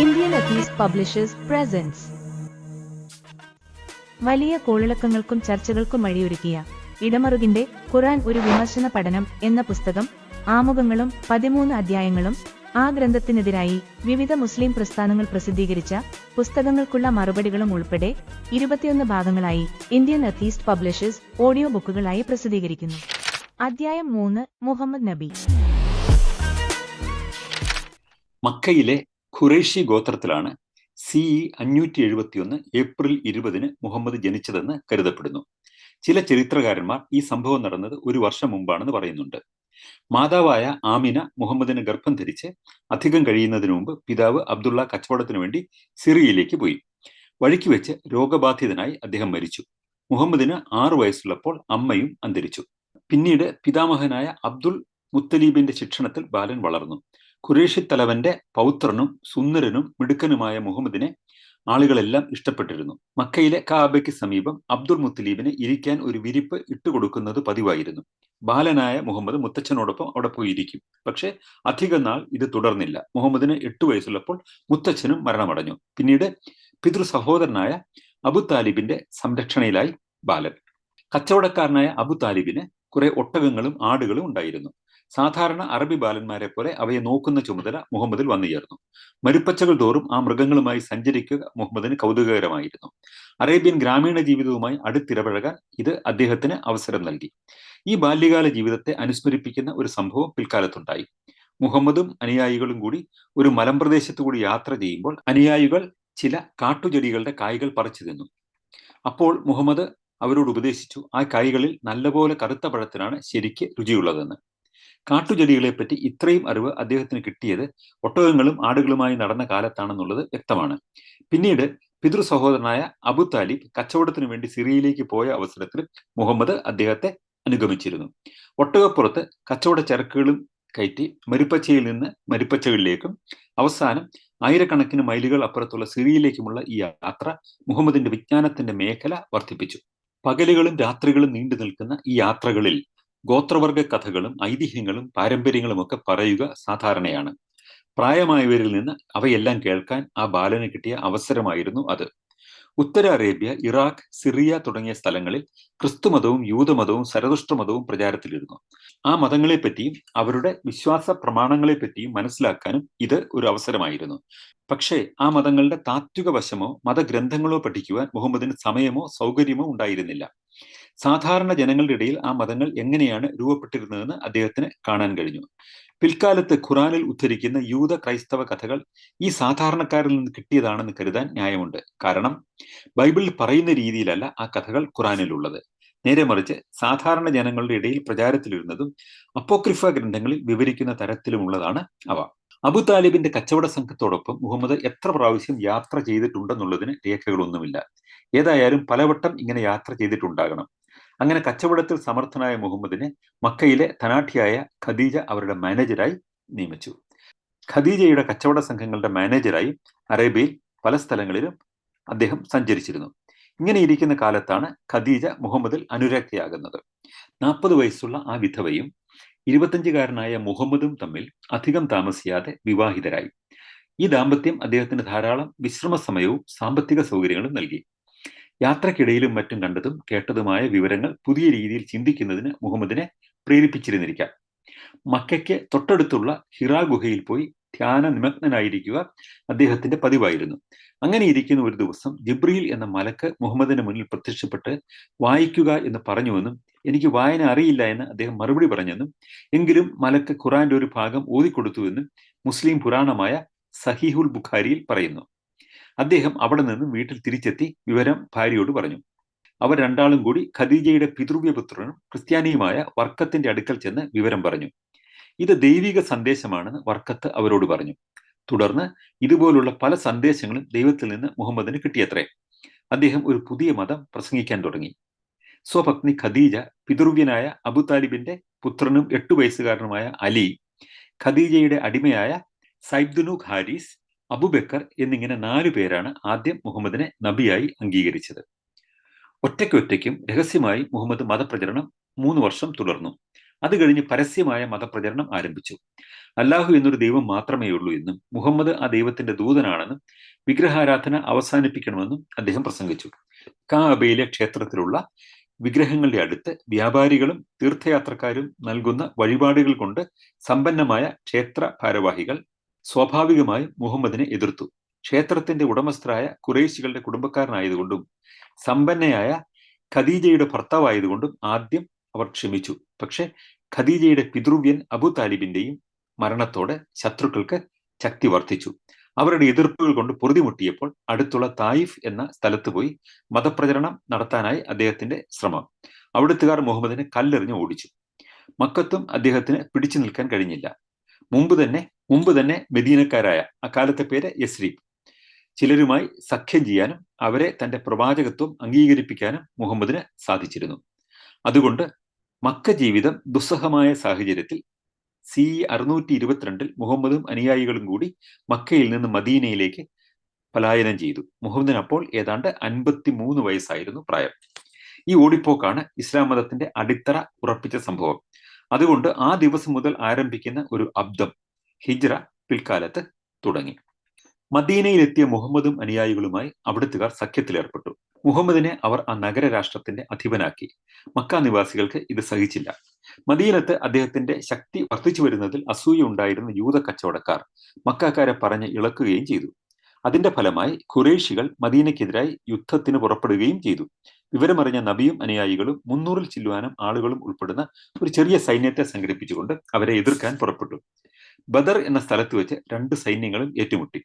Indian അഥീസ് publishers presence വലിയ കോളിളക്കങ്ങൾക്കും ചർച്ചകൾക്കും വഴിയൊരുക്കിയ ഇടമറുകിന്റെ ഖുറാൻ ഒരു വിമർശന പഠനം എന്ന പുസ്തകം ആമുഖങ്ങളും പതിമൂന്ന് അധ്യായങ്ങളും ആ ഗ്രന്ഥത്തിനെതിരായി വിവിധ മുസ്ലിം പ്രസ്ഥാനങ്ങൾ പ്രസിദ്ധീകരിച്ച പുസ്തകങ്ങൾക്കുള്ള മറുപടികളും ഉൾപ്പെടെ ഇരുപത്തിയൊന്ന് ഭാഗങ്ങളായി ഇന്ത്യൻ അഥീസ്റ്റ് പബ്ലിഷേഴ്സ് ഓഡിയോ ബുക്കുകളായി പ്രസിദ്ധീകരിക്കുന്നു. അധ്യായം മൂന്ന് മുഹമ്മദ് നബി. മക്കയിലെ ഖുറേഷി ഗോത്രത്തിലാണ് സി ഇ അഞ്ഞൂറ്റി എഴുപത്തിയൊന്ന് ഏപ്രിൽ ഇരുപതിന് മുഹമ്മദ് ജനിച്ചതെന്ന് കരുതപ്പെടുന്നു. ചില ചരിത്രകാരന്മാർ ഈ സംഭവം നടന്നത് ഒരു വർഷം മുമ്പാണെന്ന് പറയുന്നുണ്ട്. മാതാവായ ആമിന മുഹമ്മദിന് ഗർഭം ധരിച്ച് അധികം കഴിയുന്നതിന് മുമ്പ് പിതാവ് അബ്ദുള്ള കച്ചവടത്തിനു വേണ്ടി സിറിയയിലേക്ക് പോയി. വഴിക്ക് വെച്ച് രോഗബാധിതനായി അദ്ദേഹം മരിച്ചു. മുഹമ്മദിന് ആറു വയസ്സുള്ളപ്പോൾ അമ്മയും അന്തരിച്ചു. പിന്നീട് പിതാമഹനായ അബ്ദുൾ മുത്തലീബിന്റെ ശിക്ഷണത്തിൽ ബാലൻ വളർന്നു. ഖുറേഷി തലവന്റെ പൗത്രനും സുന്ദരനും മിടുക്കനുമായ മുഹമ്മദിനെ ആളുകളെല്ലാം ഇഷ്ടപ്പെട്ടിരുന്നു. മക്കയിലെ കാബയ്ക്ക് സമീപം അബ്ദുൾ മുത്തലീബിന് ഇരിക്കാൻ ഒരു വിരിപ്പ് ഇട്ടുകൊടുക്കുന്നത് പതിവായിരുന്നു. ബാലനായ മുഹമ്മദ് മുത്തച്ഛനോടൊപ്പം അവിടെ പോയി ഇരിക്കും പക്ഷെ അധിക നാൾ ഇത് തുടർന്നില്ല. മുഹമ്മദിന് എട്ടു വയസ്സുള്ളപ്പോൾ മുത്തച്ഛനും മരണമടഞ്ഞു. പിന്നീട് പിതൃ സഹോദരനായ അബു താലിബിന്റെ സംരക്ഷണയിലായി ബാലൻ. കച്ചവടക്കാരനായ അബു താലിബിന് കുറെ ഒട്ടകങ്ങളും ആടുകളും ഉണ്ടായിരുന്നു. സാധാരണ അറബി ബാലന്മാരെ പോലെ അവയെ നോക്കുന്ന ചുമതല മുഹമ്മദിൽ വന്നു ചേർന്നു മരുപ്പച്ചകൾ തോറും ആ മൃഗങ്ങളുമായി സഞ്ചരിക്കുക മുഹമ്മദിന് കൗതുകകരമായിരുന്നു. അറേബ്യൻ ഗ്രാമീണ ജീവിതവുമായി അടുത്തിടപഴകാൻ ഇത് അദ്ദേഹത്തിന് അവസരം നൽകി. ഈ ബാല്യകാല ജീവിതത്തെ അനുസ്മരിപ്പിക്കുന്ന ഒരു സംഭവം പിൽക്കാലത്തുണ്ടായി. മുഹമ്മദും അനുയായികളും കൂടി ഒരു മലമ്പ്രദേശത്തു കൂടി യാത്ര ചെയ്യുമ്പോൾ അനുയായികൾ ചില കാട്ടുചെടികളുടെ കായ്കൾ പറിച്ചു തിന്നു. അപ്പോൾ മുഹമ്മദ് അവരോട് ഉപദേശിച്ചു ആ കായ്കളിൽ നല്ലപോലെ കറുത്ത പഴത്തിനാണ് ശരിക്ക് രുചിയുള്ളതെന്ന്. കാട്ടുചെടികളെപ്പറ്റി ഇത്രയും അറിവ് അദ്ദേഹത്തിന് കിട്ടിയത് ഒട്ടകങ്ങളും ആടുകളുമായി നടന്ന കാലത്താണെന്നുള്ളത് വ്യക്തമാണ്. പിന്നീട് പിതൃ സഹോദരനായ അബു താലിബ് കച്ചവടത്തിനു വേണ്ടി സിറിയയിലേക്ക് പോയ അവസരത്തിൽ മുഹമ്മദ് അദ്ദേഹത്തെ അനുഗമിച്ചിരുന്നു. ഒട്ടകപ്പുറത്ത് കച്ചവട ചരക്കുകളും കയറ്റി മരുപ്പച്ചയിൽ നിന്ന് മരുപ്പച്ചകളിലേക്കും അവസാനം ആയിരക്കണക്കിന് മൈലുകൾ അപ്പുറത്തുള്ള സിറിയയിലേക്കുമുള്ള ഈ യാത്ര മുഹമ്മദിന്റെ വിജ്ഞാനത്തിന്റെ മേഖല വർദ്ധിപ്പിച്ചു. പകലുകളും രാത്രികളും നീണ്ടു നിൽക്കുന്ന ഈ യാത്രകളിൽ ഗോത്രവർഗ കഥകളും ഐതിഹ്യങ്ങളും പാരമ്പര്യങ്ങളും ഒക്കെ പറയുക സാധാരണയാണ്. പ്രായമായവരിൽ നിന്ന് അവയെല്ലാം കേൾക്കാൻ ആ ബാലന് കിട്ടിയ അവസരമായിരുന്നു അത്. ഉത്തര അറേബ്യ ഇറാഖ് സിറിയ തുടങ്ങിയ സ്ഥലങ്ങളിൽ ക്രിസ്തുമതവും യൂതമതവും സരതുഷ്ടമതവും പ്രചാരത്തിലിരുന്നു. ആ മതങ്ങളെപ്പറ്റിയും അവരുടെ വിശ്വാസ പ്രമാണങ്ങളെപ്പറ്റിയും മനസ്സിലാക്കാനും ഇത് ഒരു അവസരമായിരുന്നു. പക്ഷേ ആ മതങ്ങളുടെ താത്വിക വശമോ മതഗ്രന്ഥങ്ങളോ പഠിക്കുവാൻ മുഹമ്മദിന് സമയമോ സൗകര്യമോ ഉണ്ടായിരുന്നില്ല. സാധാരണ ജനങ്ങളുടെ ഇടയിൽ ആ മതങ്ങൾ എങ്ങനെയാണ് രൂപപ്പെട്ടിരുന്നതെന്ന് അദ്ദേഹത്തിന് കാണാൻ കഴിഞ്ഞു. പിൽക്കാലത്ത് ഖുറാനിൽ ഉദ്ധരിക്കുന്ന യൂത ക്രൈസ്തവ കഥകൾ ഈ സാധാരണക്കാരിൽ നിന്ന് കിട്ടിയതാണെന്ന് കരുതാൻ ന്യായമുണ്ട്. കാരണം ബൈബിളിൽ പറയുന്ന രീതിയിലല്ല ആ കഥകൾ ഖുറാനിലുള്ളത്. നേരെ മറിച്ച് സാധാരണ ജനങ്ങളുടെ ഇടയിൽ പ്രചാരത്തിലിരുന്നതും അപ്പോക്രിഫ ഗ്രന്ഥങ്ങളിൽ വിവരിക്കുന്ന തരത്തിലുമുള്ളതാണ് അവ. അബു താലിബിന്റെ കച്ചവട സംഘത്തോടൊപ്പം മുഹമ്മദ് എത്ര പ്രാവശ്യം യാത്ര ചെയ്തിട്ടുണ്ടെന്നുള്ളതിന് രേഖകളൊന്നുമില്ല. ഏതായാലും പലവട്ടം ഇങ്ങനെ യാത്ര ചെയ്തിട്ടുണ്ടാകണം. അങ്ങനെ കച്ചവടത്തിൽ സമർത്ഥനായ മുഹമ്മദിനെ മക്കയിലെ തനാഠിയായ ഖദീജ അവരുടെ മാനേജരായി നിയമിച്ചു. ഖദീജയുടെ കച്ചവട സംഘങ്ങളുടെ മാനേജരായി അറേബ്യയിൽ പല സ്ഥലങ്ങളിലും അദ്ദേഹം സഞ്ചരിച്ചിരുന്നു. ഇങ്ങനെ ഇരിക്കുന്ന കാലത്താണ് ഖദീജ മുഹമ്മദിൽ അനുരക്തയാകുന്നത് നാൽപ്പത് വയസ്സുള്ള ആ വിധവയും ഇരുപത്തഞ്ചുകാരനായ മുഹമ്മദും തമ്മിൽ അധികം താമസിയാതെ വിവാഹിതരായി. ഈ ദാമ്പത്യം അദ്ദേഹത്തിന് ധാരാളം വിശ്രമ സമയവും സാമ്പത്തിക സൗകര്യങ്ങളും നൽകി. യാത്രക്കിടയിലും മറ്റും കണ്ടതും കേട്ടതുമായ വിവരങ്ങൾ പുതിയ രീതിയിൽ ചിന്തിക്കുന്നതിന് മുഹമ്മദിനെ പ്രേരിപ്പിച്ചിരുന്നിരിക്കാം. മക്കയ്ക്ക് തൊട്ടടുത്തുള്ള ഹിറ ഗുഹയിൽ പോയി ധ്യാന നിമഗ്നനായിരിക്കുക അദ്ദേഹത്തിന്റെ പതിവായിരുന്നു. അങ്ങനെ ഇരിക്കുന്ന ഒരു ദിവസം ജിബ്രീൽ എന്ന മലക്ക് മുഹമ്മദിന്റെ മുന്നിൽ പ്രത്യക്ഷപ്പെട്ട് വായിക്കുക എന്ന് പറഞ്ഞുവെന്നും എനിക്ക് വായന അറിയില്ല എന്ന് അദ്ദേഹം മറുപടി പറഞ്ഞെന്നും എങ്കിലും മലക്ക് ഖുറാന്റെ ഒരു ഭാഗം ഓതിക്കൊടുത്തുവെന്നും മുസ്ലിം പുരാണമായ സഹീഹുൽ ബുഖാരിയിൽ പറയുന്നു. അദ്ദേഹം അവിടെ നിന്ന് വീട്ടിൽ തിരിച്ചെത്തി വിവരം ഭാര്യയോട് പറഞ്ഞു. അവർ രണ്ടാളും കൂടി ഖദീജയുടെ പിതൃവ്യപുത്രനും ക്രിസ്ത്യാനിയുമായ വർക്കത്തിന്റെ അടുക്കൽ ചെന്ന് വിവരം പറഞ്ഞു. ഇത് ദൈവിക സന്ദേശമാണെന്ന് വർക്കത്ത് അവരോട് പറഞ്ഞു. തുടർന്ന് ഇതുപോലുള്ള പല സന്ദേശങ്ങളും ദൈവത്തിൽ നിന്ന് മുഹമ്മദിന് കിട്ടിയത്രേ. അദ്ദേഹം ഒരു പുതിയ മതം പ്രസംഗിക്കാൻ തുടങ്ങി. സ്വപത്നി ഖദീജ പിതൃവ്യനായ അബു താലിബിന്റെ പുത്രനും എട്ടു വയസ്സുകാരനുമായ അലി ഖദീജയുടെ അടിമയായ സൈബ്ദുനു ഹാരിസ് അബുബക്കർ എന്നിങ്ങനെ നാലു പേരാണ് ആദ്യം മുഹമ്മദിനെ നബിയായി അംഗീകരിച്ചത്. ഒറ്റയ്ക്കൊറ്റയ്ക്കും രഹസ്യമായി മുഹമ്മദ് മതപ്രചരണം മൂന്ന് വർഷം തുടർന്നു. അത് കഴിഞ്ഞ് പരസ്യമായ മതപ്രചരണം ആരംഭിച്ചു. അല്ലാഹു എന്നൊരു ദൈവം മാത്രമേ ഉള്ളൂ എന്നും മുഹമ്മദ് ആ ദൈവത്തിന്റെ ദൂതനാണെന്നും വിഗ്രഹാരാധന അവസാനിപ്പിക്കണമെന്നും അദ്ദേഹം പ്രസംഗിച്ചു. കാബയിലെ ക്ഷേത്രത്തിലുള്ള വിഗ്രഹങ്ങളുടെ അടുത്ത് വ്യാപാരികളും തീർത്ഥയാത്രക്കാരും നൽകുന്ന വഴിപാടുകൾ കൊണ്ട് സമ്പന്നമായ ക്ഷേത്ര ഭാരവാഹികൾ സ്വാഭാവികമായും മുഹമ്മദിനെ എതിർത്തു. ക്ഷേത്രത്തിന്റെ ഉടമസ്ഥരായ കുറേശികളുടെ കുടുംബക്കാരനായതുകൊണ്ടും സമ്പന്നയായ ഖദീജയുടെ ഭർത്താവായതുകൊണ്ടും ആദ്യം അവർ ക്ഷമിച്ചു. പക്ഷെ ഖദീജയുടെ പിതൃവ്യൻ അബു താലിബിന്റെയും മരണത്തോടെ ശത്രുക്കൾക്ക് ശക്തി വർദ്ധിച്ചു. അവരുടെ എതിർപ്പുകൾ കൊണ്ട് പൊറുതിമുട്ടിയപ്പോൾ അടുത്തുള്ള തായിഫ് എന്ന സ്ഥലത്ത് പോയി മതപ്രചരണം നടത്താനായി അദ്ദേഹത്തിന്റെ ശ്രമം. അവിടുത്തുകാർ മുഹമ്മദിനെ കല്ലെറിഞ്ഞ് ഓടിച്ചു. മക്കത്തും അദ്ദേഹത്തിന് പിടിച്ചു നിൽക്കാൻ കഴിഞ്ഞില്ല. മുമ്പ് തന്നെ മുമ്പ് തന്നെ മെദീനക്കാരായ അക്കാലത്തെ പേര് യസ്രീബ് ചിലരുമായി സഖ്യം ചെയ്യാനും അവരെ തന്റെ പ്രവാചകത്വം അംഗീകരിപ്പിക്കാനും മുഹമ്മദിന് സാധിച്ചിരുന്നു. അതുകൊണ്ട് മക്ക ജീവിതം ദുസ്സഹമായ സാഹചര്യത്തിൽ സി അറുന്നൂറ്റി ഇരുപത്തിരണ്ടിൽ മുഹമ്മദും അനുയായികളും കൂടി മക്കയിൽ നിന്ന് മദീനയിലേക്ക് പലായനം ചെയ്തു. മുഹമ്മദിന് അപ്പോൾ ഏതാണ്ട് അൻപത്തി മൂന്ന് വയസ്സായിരുന്നു പ്രായം. ഈ ഓടിപ്പോക്കാണ് ഇസ്ലാം മതത്തിന്റെ അടിത്തറ ഉറപ്പിച്ച സംഭവം. അതുകൊണ്ട് ആ ദിവസം മുതൽ ആരംഭിക്കുന്ന ഒരു അബ്ദം ഹിജ്റ പിൽക്കാലത്ത് തുടങ്ങി. മദീനയിലെത്തിയ മുഹമ്മദും അനുയായികളുമായി അവിടുത്തുകാർ സഖ്യത്തിലേർപ്പെട്ടു മുഹമ്മദിനെ അവർ ആ നഗര രാഷ്ട്രത്തിന്റെ അധിപനാക്കി. മക്ക നിവാസികൾക്ക് ഇത് സഹിച്ചില്ല. മദീനത്ത് അദ്ദേഹത്തിന്റെ ശക്തി വർദ്ധിച്ചു വരുന്നതിൽ അസൂയ ഉണ്ടായിരുന്ന യൂത കച്ചവടക്കാർ മക്കാക്കാരെ പറഞ്ഞ് ഇളക്കുകയും ചെയ്തു. അതിന്റെ ഫലമായി ഖുറേഷികൾ മദീനയ്ക്കെതിരായി യുദ്ധത്തിന് പുറപ്പെടുകയും ചെയ്തു. വിവരമറിഞ്ഞ നബിയും അനുയായികളും മുന്നൂറിൽ ചില്ലുവാനും ആളുകളും ഉൾപ്പെടുന്ന ഒരു ചെറിയ സൈന്യത്തെ സംഘടിപ്പിച്ചുകൊണ്ട് അവരെ എതിർക്കാൻ പുറപ്പെട്ടു. ബദർ എന്ന സ്ഥലത്ത് വെച്ച് രണ്ട് സൈന്യങ്ങളും ഏറ്റുമുട്ടി.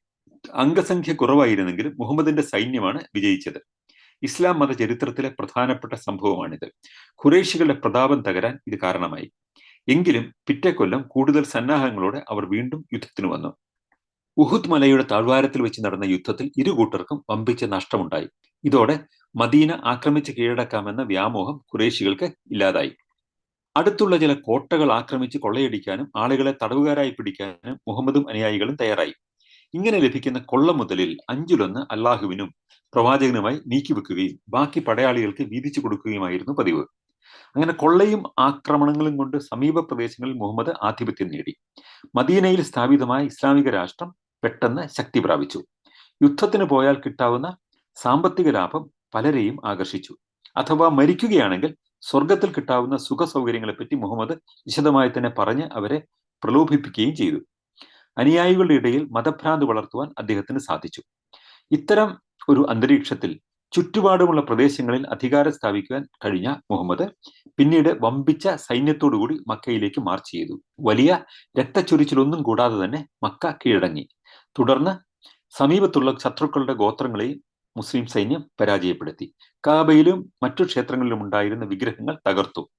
അംഗസംഖ്യ കുറവായിരുന്നെങ്കിലും മുഹമ്മദിന്റെ സൈന്യമാണ് വിജയിച്ചത്. ഇസ്ലാം മത ചരിത്രത്തിലെ പ്രധാനപ്പെട്ട സംഭവമാണിത്. ഖുറേഷികളുടെ പ്രതാപം തകരാൻ ഇത് കാരണമായി. എങ്കിലും പിറ്റേ കൊല്ലം കൂടുതൽ സന്നാഹങ്ങളോടെ അവർ വീണ്ടും യുദ്ധത്തിന് വന്നു. ഉഹുദ് മലയുടെ താഴ്വാരത്തിൽ വെച്ച് നടന്ന യുദ്ധത്തിൽ ഇരു കൂട്ടർക്കും വമ്പിച്ച നഷ്ടമുണ്ടായി. ഇതോടെ മദീന ആക്രമിച്ച് കീഴടക്കാമെന്ന വ്യാമോഹം ഖുറേഷികൾക്ക് ഇല്ലാതായി. അടുത്തുള്ള ചില കോട്ടകൾ ആക്രമിച്ച് കൊള്ളയടിക്കാനും ആളുകളെ തടവുകാരായി പിടിക്കാനും മുഹമ്മദും അനുയായികളും തയ്യാറായി. ഇങ്ങനെ ലഭിക്കുന്ന കൊള്ള മുതലിൽ അഞ്ചിലൊന്ന് അള്ളാഹുവിനും പ്രവാചകനുമായി നീക്കിവെക്കുകയും ബാക്കി പടയാളികൾക്ക് വീതിച്ചു കൊടുക്കുകയുമായിരുന്നു പതിവ്. അങ്ങനെ കൊള്ളയും ആക്രമണങ്ങളും കൊണ്ട് സമീപ പ്രദേശങ്ങളിൽ മുഹമ്മദ് ആധിപത്യം നേടി. മദീനയിൽ സ്ഥാപിതമായ ഇസ്ലാമിക രാഷ്ട്രം പെട്ടെന്ന് ശക്തി പ്രാപിച്ചു. യുദ്ധത്തിന് പോയാൽ കിട്ടാവുന്ന സാമ്പത്തിക ലാഭം പലരെയും ആകർഷിച്ചു. അഥവാ മരിക്കുകയാണെങ്കിൽ സ്വർഗത്തിൽ കിട്ടാവുന്ന സുഖ സൗകര്യങ്ങളെപ്പറ്റി മുഹമ്മദ് വിശദമായി തന്നെ പറഞ്ഞ് അവരെ പ്രലോഭിപ്പിക്കുകയും ചെയ്തു. അനുയായികളുടെ ഇടയിൽ മതഭ്രാന്ത് വളർത്തുവാൻ അദ്ദേഹത്തിന് സാധിച്ചു. ഇത്തരം ഒരു അന്തരീക്ഷത്തിൽ ചുറ്റുപാടുമുള്ള പ്രദേശങ്ങളിൽ അധികാരം സ്ഥാപിക്കുവാൻ കഴിഞ്ഞ മുഹമ്മദ് പിന്നീട് വമ്പിച്ച സൈന്യത്തോടുകൂടി മക്കയിലേക്ക് മാർച്ച് ചെയ്തു. വലിയ രക്തച്ചൊരിച്ചിലൊന്നും കൂടാതെ തന്നെ മക്ക കീഴടങ്ങി. തുടർന്ന് സമീപത്തുള്ള ശത്രുക്കളുടെ ഗോത്രങ്ങളെയും മുസ്ലിം സൈന്യം പരാജയപ്പെടുത്തി. കാബയിലും മറ്റു ക്ഷേത്രങ്ങളിലും ഉണ്ടായിരുന്ന വിഗ്രഹങ്ങൾ തകർത്തു.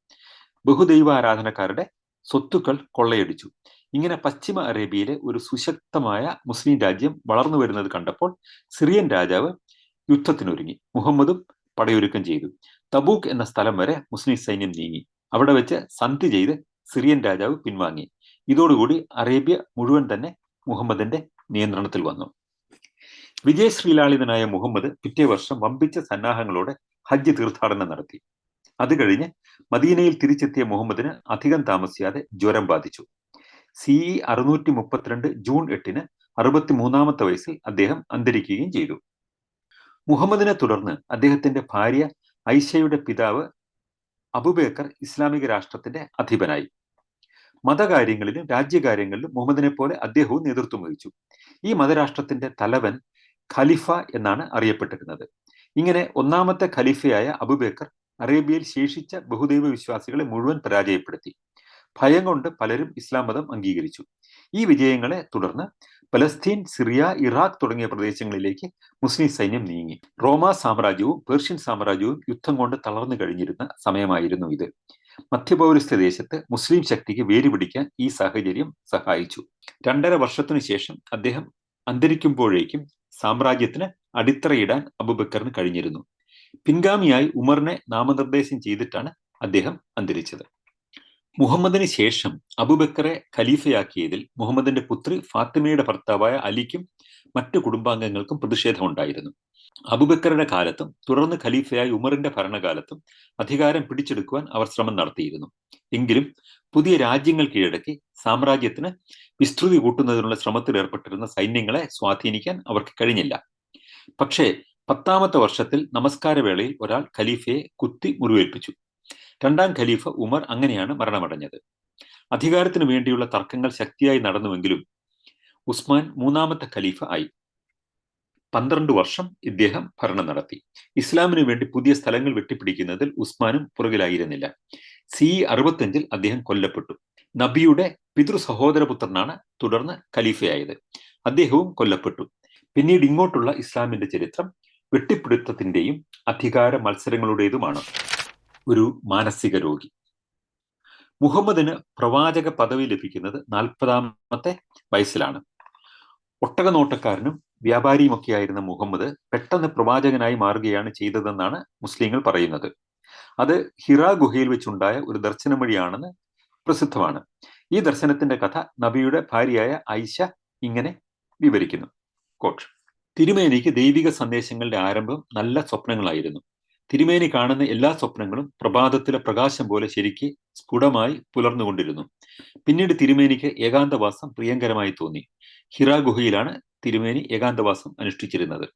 ബഹുദൈവ ആരാധനക്കാരുടെ സ്വത്തുക്കൾ കൊള്ളയടിച്ചു. ഇങ്ങനെ പശ്ചിമ അറേബ്യയിലെ ഒരു സുശക്തമായ മുസ്ലിം രാജ്യം വളർന്നു വരുന്നത് കണ്ടപ്പോൾ സിറിയൻ രാജാവ് യുദ്ധത്തിനൊരുങ്ങി. മുഹമ്മദും പടയൊരുക്കം ചെയ്തു. തബൂക്ക് എന്ന സ്ഥലം വരെ മുസ്ലിം സൈന്യം നീങ്ങി. അവിടെ വെച്ച് സന്ധി ചെയ്ത് സിറിയൻ രാജാവ് പിൻവാങ്ങി. ഇതോടുകൂടി അറേബ്യ മുഴുവൻ തന്നെ മുഹമ്മദിന്റെ നിയന്ത്രണത്തിൽ വന്നു. വിജയശ്രീലാളിതനായ മുഹമ്മദ് പിറ്റേ വർഷം വമ്പിച്ച സന്നാഹങ്ങളോടെ ഹജ്ജ് തീർത്ഥാടനം നടത്തി. അത് കഴിഞ്ഞ് മദീനയിൽ തിരിച്ചെത്തിയ മുഹമ്മദിന് അധികം താമസിയാതെ ജ്വരം ബാധിച്ചു. സി ഇ അറുന്നൂറ്റി മുപ്പത്തിരണ്ട് ജൂൺ എട്ടിന് അറുപത്തിമൂന്നാമത്തെ വയസ്സിൽ അദ്ദേഹം അന്തരിക്കുകയും ചെയ്തു. മുഹമ്മദിനെ തുടർന്ന് അദ്ദേഹത്തിന്റെ ഭാര്യ ഐഷയുടെ പിതാവ് അബുബേക്കർ ഇസ്ലാമിക രാഷ്ട്രത്തിന്റെ അധിപനായി. മതകാര്യങ്ങളിലും രാജ്യകാര്യങ്ങളിലും മുഹമ്മദിനെ പോലെ അദ്ദേഹവും നേതൃത്വം വഹിച്ചു. ഈ മതരാഷ്ട്രത്തിന്റെ തലവൻ ഖലിഫ എന്നാണ് അറിയപ്പെട്ടിരുന്നത്. ഇങ്ങനെ ഒന്നാമത്തെ ഖലീഫയായ അബുബേക്കർ അറേബ്യയിൽ ശേഷിച്ച ബഹുദൈവ വിശ്വാസികളെ മുഴുവൻ പരാജയപ്പെടുത്തി. ഭയം കൊണ്ട് പലരും ഇസ്ലാം മതം അംഗീകരിച്ചു. ഈ വിജയങ്ങളെ തുടർന്ന് പലസ്തീൻ സിറിയ ഇറാഖ് തുടങ്ങിയ പ്രദേശങ്ങളിലേക്ക് മുസ്ലിം സൈന്യം നീങ്ങി. റോമ സാമ്രാജ്യവും പേർഷ്യൻ സാമ്രാജ്യവും യുദ്ധം കൊണ്ട് തളർന്നു കഴിഞ്ഞിരുന്ന സമയമായിരുന്നു ഇത്. മധ്യപൗരസ്ത്യ ദേശത്ത് മുസ്ലിം ശക്തിക്ക് വേരുപിടിക്കാൻ ഈ സാഹചര്യം സഹായിച്ചു. രണ്ടര വർഷത്തിനു ശേഷം അദ്ദേഹം അന്തരിക്കുമ്പോഴേക്കും സാമ്രാജ്യത്തിന് അടിത്തറയിടാൻ അബുബക്കറിന് കഴിഞ്ഞിരുന്നു. പിൻഗാമിയായി ഉമറിനെ നാമനിർദ്ദേശം ചെയ്തിട്ടാണ് അദ്ദേഹം അന്തരിച്ചത്. മുഹമ്മദിന് ശേഷം അബുബക്കറെ ഖലീഫയാക്കിയതിൽ മുഹമ്മദിന്റെ പുത്രി ഫാത്തിമയുടെ ഭർത്താവായ അലിക്കും മറ്റു കുടുംബാംഗങ്ങൾക്കും പ്രതിഷേധമുണ്ടായിരുന്നു. അബുബക്കറുടെ കാലത്തും തുടർന്ന് ഖലീഫയായി ഉമറിന്റെ ഭരണകാലത്തും അധികാരം പിടിച്ചെടുക്കുവാൻ അവർ ശ്രമം നടത്തിയിരുന്നു. എങ്കിലും പുതിയ രാജ്യങ്ങൾ കീഴടക്കി സാമ്രാജ്യത്തിന് വിസ്തൃതി കൂട്ടുന്നതിനുള്ള ശ്രമത്തിൽ ഏർപ്പെട്ടിരുന്ന സൈന്യങ്ങളെ സ്വാധീനിക്കാൻ അവർക്ക് കഴിഞ്ഞില്ല. പക്ഷേ പത്താമത്തെ വർഷത്തിൽ നമസ്കാരവേളയിൽ ഒരാൾ ഖലീഫയെ കുത്തി മുറിവേൽപ്പിച്ചു. രണ്ടാം ഖലീഫ ഉമർ അങ്ങനെയാണ് മരണമടഞ്ഞത്. അധികാരത്തിന് വേണ്ടിയുള്ള തർക്കങ്ങൾ ശക്തിയായി നടന്നുവെങ്കിലും ഉസ്മാൻ മൂന്നാമത്തെ ഖലീഫ ആയി. പന്ത്രണ്ട് വർഷം ഇദ്ദേഹം ഭരണം നടത്തി. ഇസ്ലാമിനു വേണ്ടി പുതിയ സ്ഥലങ്ങൾ വെട്ടിപ്പിടിക്കുന്നതിൽ ഉസ്മാനും പുറകിലായിരുന്നില്ല. സി അറുപത്തഞ്ചിൽ അദ്ദേഹം കൊല്ലപ്പെട്ടു. നബിയുടെ പിതൃ സഹോദരപുത്രനാണ് തുടർന്ന് ഖലീഫയായത്. അദ്ദേഹവും കൊല്ലപ്പെട്ടു. പിന്നീട് ഇങ്ങോട്ടുള്ള ഇസ്ലാമിന്റെ ചരിത്രം വെട്ടിപ്പിടുത്തത്തിന്റെയും അധികാര മത്സരങ്ങളുടേതുമാണ് ഒരു മാനസിക രോഗി. മുഹമ്മദിന് പ്രവാചക പദവി ലഭിക്കുന്നത് നാൽപ്പതാമത്തെ വയസ്സിലാണ്. ഒട്ടകനോട്ടക്കാരനും വ്യാപാരിയുമൊക്കെയായിരുന്ന മുഹമ്മദ് പെട്ടെന്ന് പ്രവാചകനായി മാറുകയാണ് ചെയ്തതെന്നാണ് മുസ്ലിങ്ങൾ പറയുന്നത്. അത് ഹിറ ഗുഹയിൽ വെച്ചുണ്ടായ ഒരു ദർശനം വഴിയാണെന്ന് പ്രസിദ്ധമാണ്. ഈ ദർശനത്തിന്റെ കഥ നബിയുടെ ഭാര്യയായ ഐഷ ഇങ്ങനെ വിവരിക്കുന്നു. കോട്ട്. തിരുമേനിക്ക് ദൈവിക സന്ദേശങ്ങളുടെ ആരംഭം നല്ല സ്വപ്നങ്ങളായിരുന്നു. തിരുമേനി കാണുന്ന എല്ലാ സ്വപ്നങ്ങളും പ്രഭാതത്തിലെ പ്രകാശം പോലെ ശരിക്ക് സ്ഫുടമായി പുലർന്നുകൊണ്ടിരുന്നു. പിന്നീട് തിരുമേനിക്ക് ഏകാന്തവാസം പ്രിയങ്കരമായി തോന്നി. ഹിറ ഗുഹയിലാണ് തിരുമേനി ഏകാന്തവാസം അനുഷ്ഠിച്ചിരുന്നത്.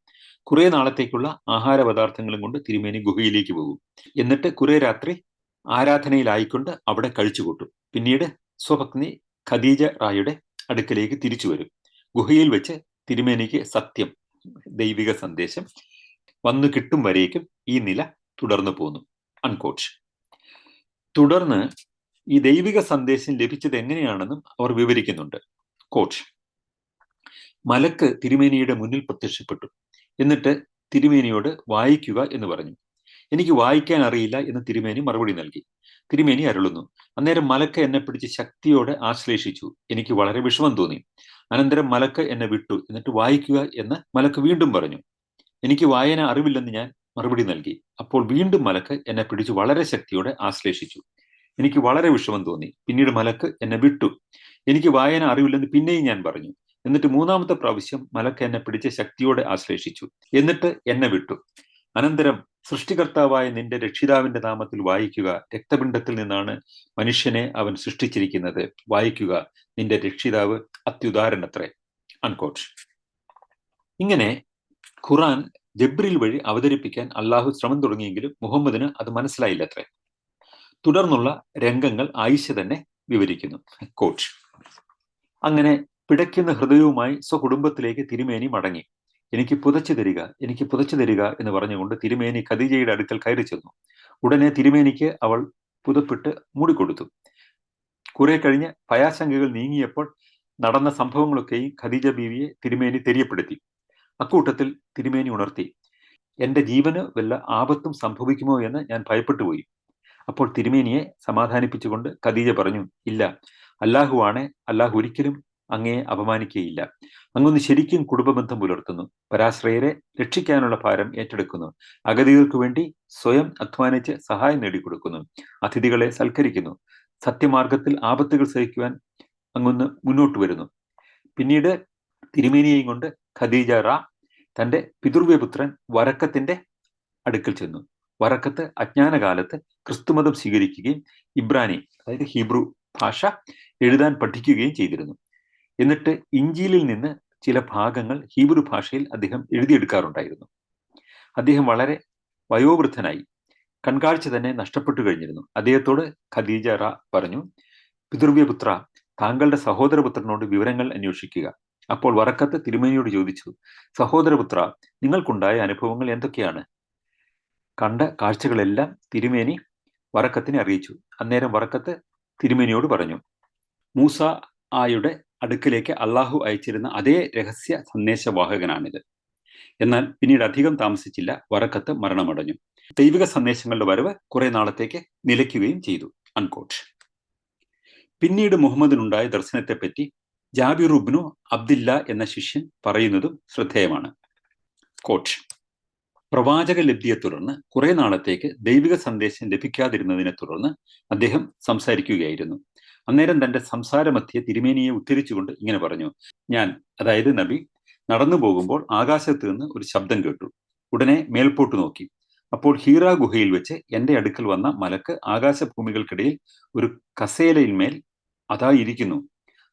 കുറെ നാളത്തേക്കുള്ള ആഹാര പദാർത്ഥങ്ങളും കൊണ്ട് തിരുമേനി ഗുഹയിലേക്ക് പോകും. എന്നിട്ട് കുറെ രാത്രി ആരാധനയിലായിക്കൊണ്ട് അവിടെ കഴിച്ചുകൂട്ടും പിന്നീട് സ്വപത്നി ഖദീജ റായുടെ അടുക്കലേക്ക് തിരിച്ചു വരും. ഗുഹയിൽ വെച്ച് തിരുമേനിക്ക് സത്യം ദൈവിക സന്ദേശം വന്നു കിട്ടും വരേക്കും ഈ നില തുടർന്നു പോന്നു. അൺകോട്ട് തുടർന്ന് ഈ ദൈവിക സന്ദേശം ലഭിച്ചത് എങ്ങനെയാണെന്നും അവർ വിവരിക്കുന്നുണ്ട്. കോച്ച് മലക്ക് തിരുമേനിയുടെ മുന്നിൽ പ്രത്യക്ഷപ്പെട്ടു. എന്നിട്ട് തിരുമേനിയോട് വായിക്കുക എന്ന് പറഞ്ഞു. എനിക്ക് വായിക്കാൻ അറിയില്ല എന്ന് തിരുമേനി മറുപടി നൽകി. തിരുമേനി അരുളുന്നു. അന്നേരം മലക്ക എന്നെ പിടിച്ച് ശക്തിയോടെ ആശ്ലേഷിച്ചു. എനിക്ക് വളരെ വിഷമം തോന്നി. അനന്തരം മലക്ക എന്നെ വിട്ടു. എന്നിട്ട് വായിക്കുക എന്ന് മലക്ക് വീണ്ടും പറഞ്ഞു. എനിക്ക് വായന അറിവില്ലെന്ന് ഞാൻ മറുപടി നൽകി. അപ്പോൾ വീണ്ടും മലക്ക് എന്നെ പിടിച്ച് വളരെ ശക്തിയോടെ ആശ്ലേഷിച്ചു. എനിക്ക് വളരെ വിഷമം തോന്നി. പിന്നീട് മലക്ക് എന്നെ വിട്ടു. എനിക്ക് വായന അറിവില്ലെന്ന് പിന്നെയും ഞാൻ പറഞ്ഞു. എന്നിട്ട് മൂന്നാമത്തെ പ്രാവശ്യം മലക്ക് എന്നെ പിടിച്ച് ശക്തിയോടെ ആശ്ലേഷിച്ചു എന്നിട്ട് എന്നെ വിട്ടു. അനന്തരം സൃഷ്ടികർത്താവായ നിന്റെ രക്ഷിതാവിന്റെ നാമത്തിൽ വായിക്കുക. രക്തപിണ്ഡത്തിൽ നിന്നാണ് മനുഷ്യനെ അവൻ സൃഷ്ടിച്ചിരിക്കുന്നത്. വായിക്കുക. നിന്റെ രക്ഷിതാവ് അത്യുദാഹരണത്രേ. അൺകോട്ട് ഇങ്ങനെ ഖുറാൻ ജബ്രിൽ വഴി അവതരിപ്പിക്കാൻ അള്ളാഹു ശ്രമം തുടങ്ങിയെങ്കിലും മുഹമ്മദിന് അത് മനസ്സിലായില്ലത്രേ. തുടർന്നുള്ള രംഗങ്ങൾ ആയിഷ തന്നെ വിവരിക്കുന്നു. കോച്ച് അങ്ങനെ പിടയ്ക്കുന്ന ഹൃദയവുമായി സ്വകുടുംബത്തിലേക്ക് തിരുമേനി മടങ്ങി. എനിക്ക് പുതച്ചു തരിക എനിക്ക് പുതച്ചു തരിക എന്ന് പറഞ്ഞുകൊണ്ട് തിരുമേനി ഖദീജയുടെ അടുക്കൽ കയറി ചെന്നു. ഉടനെ തിരുമേനിക്ക് അവൾ പുതപ്പിട്ട് മൂടിക്കൊടുത്തു കുറെ കഴിഞ്ഞ് ഭയാശങ്കകൾ നീങ്ങിയപ്പോൾ നടന്ന സംഭവങ്ങളൊക്കെയും ഖദീജ ബീവിയെ തിരുമേനി തെரியപ്പെടുത്തി അക്കൂട്ടത്തിൽ തിരുമേനി ഉണർത്തി. എന്റെ ജീവന് വല്ല ആപത്തും സംഭവിക്കുമോ എന്ന് ഞാൻ ഭയപ്പെട്ടുപോയി. അപ്പോൾ തിരുമേനിയെ സമാധാനിപ്പിച്ചുകൊണ്ട് ഖദീജ പറഞ്ഞു ഇല്ല അല്ലാഹുവാണെ അല്ലാഹു ഒരിക്കലും അങ്ങയെ അപമാനിക്കുകയില്ല അങ്ങൊന്ന് ശരിക്കും കുടുംബബന്ധം പുലർത്തുന്നു. പരാശ്രയരെ രക്ഷിക്കാനുള്ള ഭാരം ഏറ്റെടുക്കുന്നു. അഗതികൾക്ക് വേണ്ടി സ്വയം അധ്വാനിച്ച് സഹായം നേടിക്കൊടുക്കുന്നു. അതിഥികളെ സൽക്കരിക്കുന്നു. സത്യമാർഗത്തിൽ ആപത്തുകൾ സഹിക്കുവാൻ അങ്ങൊന്ന് മുന്നോട്ട് വരുന്നു. പിന്നീട് തിരുമേനിയെയും കൊണ്ട് ഖദീജ റാ തന്റെ പിതൃവ്യപുത്രൻ വരക്കത്തിന്റെ അടുക്കൽ ചെന്നു. വറക്കത്ത് അജ്ഞാനകാലത്ത് ക്രിസ്തുമതം സ്വീകരിക്കുകയും ഇബ്രാനി അതായത് ഹീബ്രു ഭാഷ എഴുതാൻ പഠിക്കുകയും ചെയ്തിരുന്നു. എന്നിട്ട് ഇഞ്ചിയിലിൽ നിന്ന് ചില ഭാഗങ്ങൾ ഹീബ്രു ഭാഷയിൽ അദ്ദേഹം എഴുതിയെടുക്കാറുണ്ടായിരുന്നു. അദ്ദേഹം വളരെ വയോവൃദ്ധനായി. കൺകാഴ്ച തന്നെ നഷ്ടപ്പെട്ടു കഴിഞ്ഞിരുന്നു. അദ്ദേഹത്തോട് ഖദീജ റ പറഞ്ഞു പിതൃവ്യപുത്ര താങ്കളുടെ സഹോദരപുത്രനോട് വിവരങ്ങൾ അന്വേഷിക്കുക. അപ്പോൾ വറക്കത്ത് തിരുമേനിയോട് ചോദിച്ചു സഹോദരപുത്ര നിങ്ങൾക്കുണ്ടായ അനുഭവങ്ങൾ എന്തൊക്കെയാണ്? കണ്ട കാഴ്ചകളെല്ലാം തിരുമേനി വറക്കത്തിനെ അറിയിച്ചു. അന്നേരം വറക്കത്ത് തിരുമേനിയോട് പറഞ്ഞു മൂസ ആയുടെ അടുക്കലേക്ക് അള്ളാഹു അയച്ചിരുന്ന അതേ രഹസ്യ സന്ദേശവാഹകനാണിത്. എന്നാൽ പിന്നീട് അധികം താമസിച്ചില്ല വറക്കത്ത് മരണമടഞ്ഞു. ദൈവിക സന്ദേശങ്ങളുടെ വരവ് കുറെ നാളത്തേക്ക് നിലയ്ക്കുകയും ചെയ്തു. അൺകോട്ട്. പിന്നീട് മുഹമ്മദിനുണ്ടായ ദർശനത്തെപ്പറ്റി ജാബിറുബ്നു അബ്ദില്ല എന്ന ശിഷ്യൻ പറയുന്നതും ശ്രദ്ധേയമാണ്. കോട്ട്. പ്രവാചക ലബ്ധിയെ തുടർന്ന് കുറെ നാളത്തേക്ക് ദൈവിക സന്ദേശം ലഭിക്കാതിരുന്നതിനെ തുടർന്ന് അദ്ദേഹം സംസാരിക്കുകയായിരുന്നു. അന്നേരം തന്റെ സംസാരമധ്യെ തിരുമേനിയെ ഉദ്ധരിച്ചുകൊണ്ട് ഇങ്ങനെ പറഞ്ഞു ഞാൻ അതായത് നബി നടന്നു പോകുമ്പോൾ ആകാശത്ത് നിന്ന് ഒരു ശബ്ദം കേട്ടു. ഉടനെ മേൽപോട്ട് നോക്കി. അപ്പോൾ ഹീറ ഗുഹയിൽ വെച്ച് എന്റെ അടുക്കൽ വന്ന മലക്ക് ആകാശഭൂമികൾക്കിടയിൽ ഒരു കസേലയിന്മേൽ അതാ ഇരിക്കുന്നു